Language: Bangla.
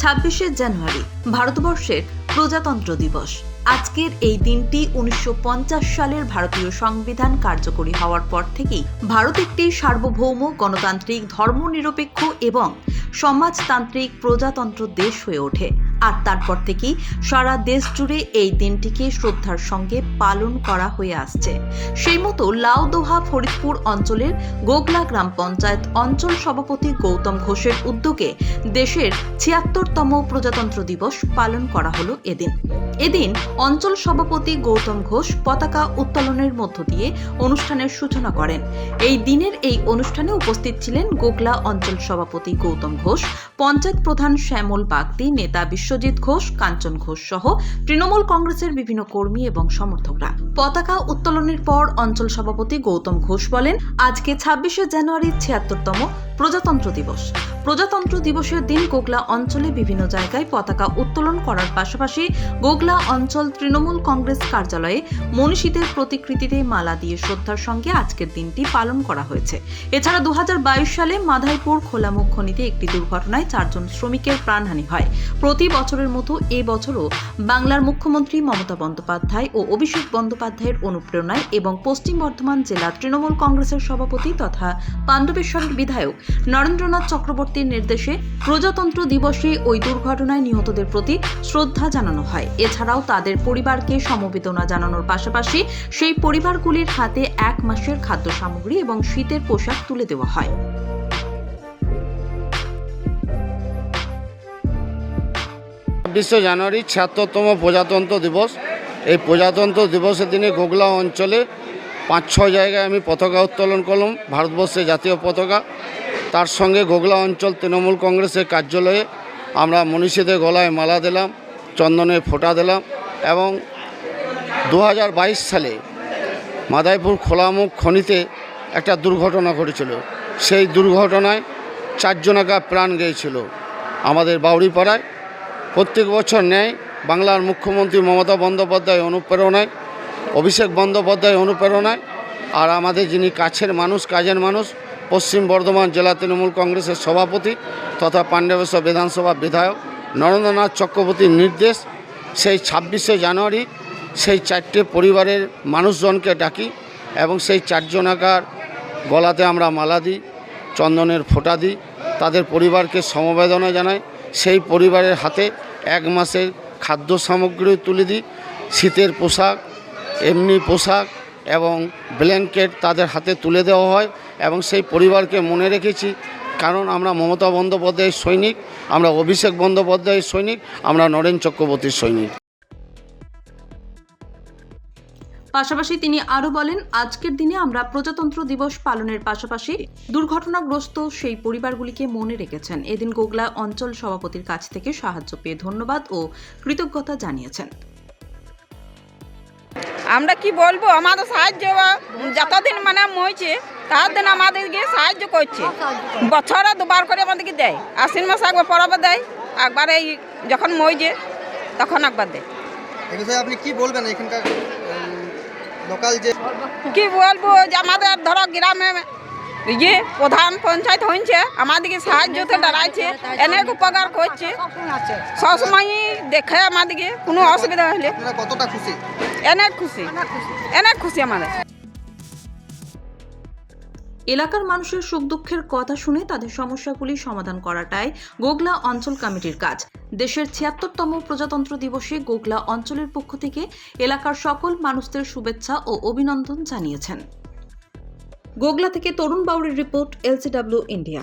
ছাব্বিশে জানুয়ারি, ভারতবর্ষের প্রজাতন্ত্র দিবস। আজকের এই দিনটি উনিশশো পঞ্চাশ সালের ভারতীয় সংবিধান কার্যকরী হওয়ার পর থেকেই ভারত একটি সার্বভৌম, গণতান্ত্রিক, ধর্মনিরপেক্ষ এবং সমাজতান্ত্রিক প্রজাতন্ত্র দেশ হয়ে ওঠে। আর তারপর থেকেই সারা দেশ জুড়ে এই দিনটিকে শ্রদ্ধার সঙ্গে পালন করা হয়ে আসছে। সেই মতো লাউদোহা ফরিদপুর অঞ্চলের গোগলা গ্রাম পঞ্চায়েত অঞ্চল সভাপতি গৌতম ঘোষের উদ্যোগে দেশের ছিয়াত্তরতম প্রজাতন্ত্র দিবস পালন করা হলো এদিন। এদিন অঞ্চল সভাপতি গৌতম ঘোষ পতাকা উত্তোলনের মধ্য দিয়ে অনুষ্ঠানের সূচনা করেন। এই দিনের এই অনুষ্ঠানে উপস্থিত ছিলেন গোগলা অঞ্চল সভাপতি গৌতম ঘোষ, পঞ্চায়েত প্রধান শ্যামল বাগদি, নেতা বিশ্বজিৎ ঘোষ, কাঞ্চন ঘোষ সহ তৃণমূল কংগ্রেসের বিভিন্ন কর্মী এবং সমর্থকরা। পতাকা উত্তোলনের পর অঞ্চল সভাপতি গৌতম ঘোষ বলেন, আজকে ছাব্বিশে জানুয়ারি ছিয়াত্তরতম প্রজাতন্ত্র দিবস। প্রজাতন্ত্র দিবসের দিন গোগলা অঞ্চলে বিভিন্ন জায়গায় পতাকা উত্তোলন করার পাশাপাশি গোগলা অঞ্চল তৃণমূল কংগ্রেস কার্যালয়ে মনীষীদের প্রতিকৃতিতে মালা দিয়ে শ্রদ্ধার সঙ্গে আজকের দিনটি পালন করা হয়েছে। এছাড়া দু হাজার বাইশ সালে মাধাইপুর খোলামুখ খনিতে একটি দুর্ঘটনায় চারজন শ্রমিকের প্রাণহানি হয়। প্রতি বছরের মতো এ বছরও বাংলার মুখ্যমন্ত্রী মমতা বন্দ্যোপাধ্যায় ও অভিষেক বন্দ্যোপাধ্যায়ের অনুপ্রেরণায় এবং পশ্চিম বর্ধমান জেলা তৃণমূল কংগ্রেসের সভাপতি তথা পাণ্ডবেশ্বরের বিধায়ক নরেন্দ্রনাথ চক্রবর্তীর নির্দেশে প্রজাতন্ত্র দিবসে ওই দুর্ঘটনায় নিহতদের প্রতি শ্রদ্ধা জানানো হয়। এছাড়াও তাদের পরিবারকে সমবেদনা জানানোর পাশাপাশি সেই পরিবারগুলির হাতে এক মাসের খাদ্য সামগ্রী এবং শীতের পোশাক তুলে দেওয়া হয়। ছাব্বিশে জানুয়ারি ছিয়াত্তরতম প্রজাতন্ত্র দিবস। এই প্রজাতন্ত্র দিবসের দিনে গোগলা অঞ্চলে পাঁচ ছয় জায়গায় আমি পতাকা উত্তোলন করলাম। ভারতবর্ষের জাতীয় পতাকা। তার সঙ্গে গোগলা অঞ্চল তৃণমূল কংগ্রেসের কার্যালয়ে আমরা মনীষীদের গলায় মালা দিলাম, চন্দনে ফোঁটা দিলাম এবং দু হাজার বাইশ সালে মাদাইপুর খোলামুখ খনিতে একটা দুর্ঘটনা ঘটেছিল। সেই দুর্ঘটনায় চারজনাকা প্রাণ গিয়েছিল আমাদের বাউড়িপাড়ায়। প্রত্যেক বছর ন্যায় বাংলার মুখ্যমন্ত্রী মমতা বন্দ্যোপাধ্যায় অনুপ্রেরণায়, অভিষেক বন্দ্যোপাধ্যায় অনুপ্রেরণায় আর আমাদের যিনি কাছের মানুষ, কাজের মানুষ, পশ্চিম বর্ধমান জেলা তৃণমূল কংগ্রেসের সভাপতি তথা পাণ্ডবেশ্বর বিধানসভা বিধায়ক নরেন্দ্রনাথ চক্রবর্তীর নির্দেশ, সেই ছাব্বিশে জানুয়ারি সেই চারটে পরিবারের মানুষজনকে ডাকি এবং সেই চারজনাকার গলাতে আমরা মালা দিই, চন্দনের ফোঁটা দিই, তাদের পরিবারকে সমবেদনা জানাই, সেই পরিবারের হাতে এক মাসের খাদ্য সামগ্রী তুলে দিই, শীতের পোশাক, এমনি পোশাক এবং ব্ল্যাঙ্কেট তাদের হাতে তুলে দেওয়া হয় এবং সেই পরিবারকে মনে রেখেছি। কারণ আমরা মমতা বন্দ্যোপাধ্যায়ের সৈনিক, আমরা অভিষেক বন্দ্যোপাধ্যায়ের সৈনিক, আমরা নরেন চক্রবর্তীর সৈনিক। পাশাপাশি তিনি আরও বলেন, আজকের দিনে আমরা প্রজাতন্ত্র দিবস পালনের পাশাপাশি দুর্ঘটনাগ্রস্ত সেই পরিবারগুলিকে মনে রেখেছেন। এদিন গোগলা অঞ্চল সভাপতির কাছ থেকে সাহায্য পেয়ে ধন্যবাদ ও কৃতজ্ঞতা জানিয়েছেন। আমরা কি বলব? আমাদের সাহায্য যতদিন মানে মইছে দিন আমাদেরকে সাহায্য করছে। বছরে দুবার করে আমাদেরকে দেয়। আশ্বিন মাসে একবার পরবে দেয় একবার এই যখন মইছে তখন একবার দেয়। এ বিষয়ে আপনি কি বলবেন এখানকার লোকাল যে কি বলব যে আমাদের ধরো গ্রামে ইয়ে প্রধান পঞ্চায়েত হয়েছে আমাদেরকে সাহায্যতে দাঁড়াইছে অনেক উপকার করছে। সবসময়ই দেখে আমাদেরকে কোনো অসুবিধা হলে। কতটা খুশি? অনেক খুশি অনেক খুশি আমাদের। এলাকার মানুষের সুখ দুঃখের কথা শুনে তাদের সমস্যাগুলি সমাধান করাটাই গোগলা অঞ্চল কমিটির কাজ। দেশের ছিয়াত্তরতম প্রজাতন্ত্র দিবসে গোগলা অঞ্চলের পক্ষ থেকে এলাকার সকল মানুষদের শুভেচ্ছা ও অভিনন্দন জানিয়েছেন। গোগলা থেকে তরুণ বাউরির report, LCW, India.